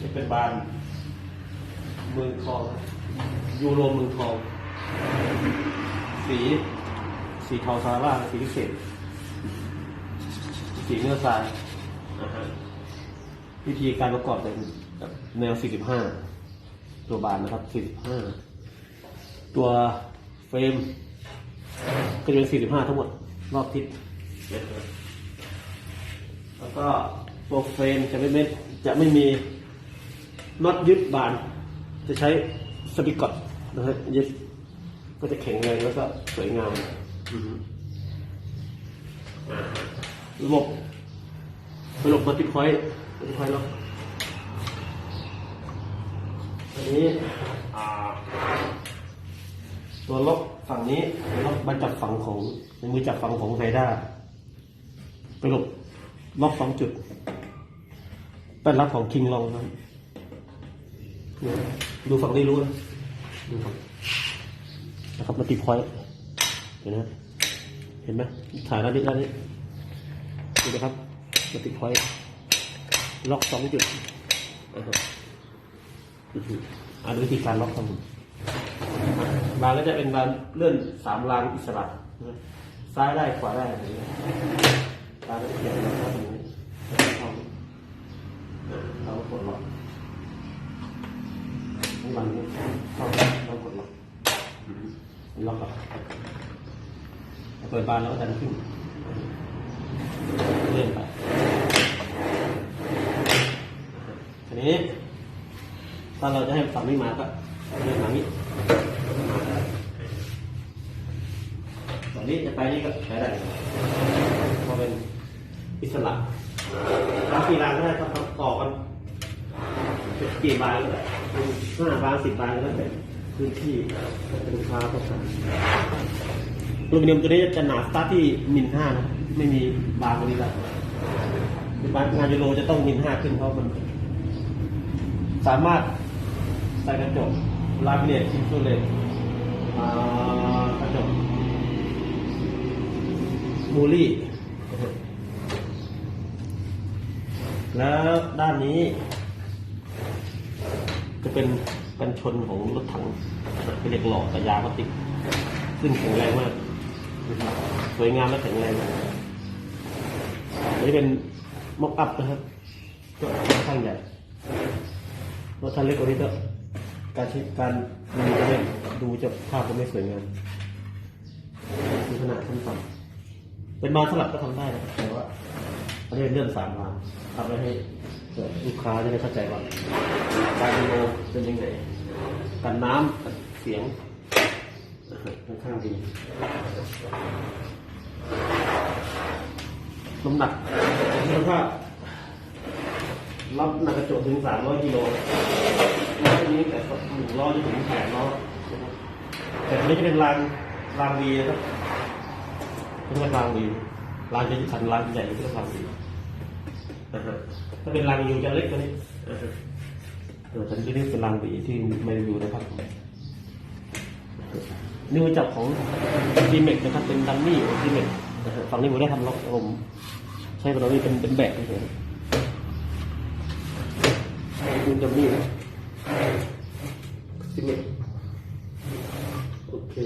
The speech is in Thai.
นี่เป็นบานเมืองทองยูโรเมืองทอง สีสีเทาซาร่าสีพิเศษ สีเนื้อทรายวิธีการประกอบเป็นแนว 45 ตัวบานนะครับ 45 ตัวเฟรมก็จะเป็น 45 ทั้งหมด รอบทิศแล้วก็ตัวเฟรมจะไม่จะไม่มี น็อตยึดบาน จะใช้สปิกอตนะฮะยึดก็จะแข็งแรงแล้วก็สวยงามระบบระบบมัลติพอยต์มัลติพอยต์ล็อกอันนี้ตัวล็อกฝั่งนี้เป็นล็อกบันจับฝั่งของในมือจับฝั่งของไฮด้าไปหลบล็อกสองจุดเป็นรับของคิงลองนะเนี่ย ดูฝั่งนี้รู้นะดูฝั่งนะครับมาติดพอยต์เห็นไหมเห็นไหมถ่ายด้านนี้ด้านนี้ดูนะครับมาติดพอยต์ล็อกสองจุดอ่าฮะอือฮึอ่าดูวิธีการล็อกครับผมบานก็จะเป็นบานเลื่อนสามรางอิสระซ้ายได้ขวาได้อะไรอย่างเงี้ยบานก็จะเขียนแบบนี้อย่างนี้เข้ ล็อกอะเปิดบานแล้วก็ดันขึ้นเลื่อนไปทีนี้ ถ้าเราจะให้ฝั่งนี้มาก็เลื่อนมานี้ตอนนี้จะไปนี่ก็ใช้ได้เพราะเป็นอิสระบางทีรางก็ได้ครับต่อกันกี่บานก็ได้ห้าบานสิบบานก็แล้ พื้นที่เป็นค้าต้องการอลูมิเนียมตัวนี้จะหนาสตาร์ทที่มิลห้านะไม่มีบางกว่านี้แล้วบางานยูโรจะต้องมิลห้าขึ้นเพราะมัน สามารถใส่กระจกลามิเนตชิ้นส่วนเลยอ่ากระจกมูลี่แล้วด้านนี้ จะเป็น กันชนของรถถังเป็นเหล็กหลอกกับยางพลาสติก ซึ่งแข็งแรงมาก สวยงามและแข็งแรงมากอันนี้เป็นม็อกอัพนะครับก็ค่อนข้างใหญ่รถทันเล็กกว่านี้ก็การใช้การดูจะไม่ดูจะภาพจะไม่สวยงามมีขนาดขั้นต่ำเป็นบานสลับก็ทำได้นะแต่ว่าอันนี้เป็นเรื่องสามบานทำไว้ให้ ลูกค้าจะได้เข้าใจว่าการดีโอเป็นยังไงกันน้ำกันเสียงค่อนข้างดีน้ำหนักมูลค่ารับหนักกระจกถึงสามร้อยกิโลอันนี้แต่หนึ่งร้อยจนถึงแปดร้อแต่อันนี้จะเป็นรางรางวีนะครับเป็นรางดีรางจะขันรางใหญ่ที่รางดีนะฮะ ถ้าเป็นรางยูจะเล็กกว่านี้นะฮะเออฉันจะเรียกเป็นรางดีที่ไม่ได้อยู่นะครับนี่มาจับของดีเมกนะครับ เป็นดัมมี่ของดีเมกนะฮะฝั่งนี้ผมได้ทำล็อกผมใช้ตัวนี้เป็นเป็นแบบเฉยๆเป็นดัมมี่นะดีเมกโอเค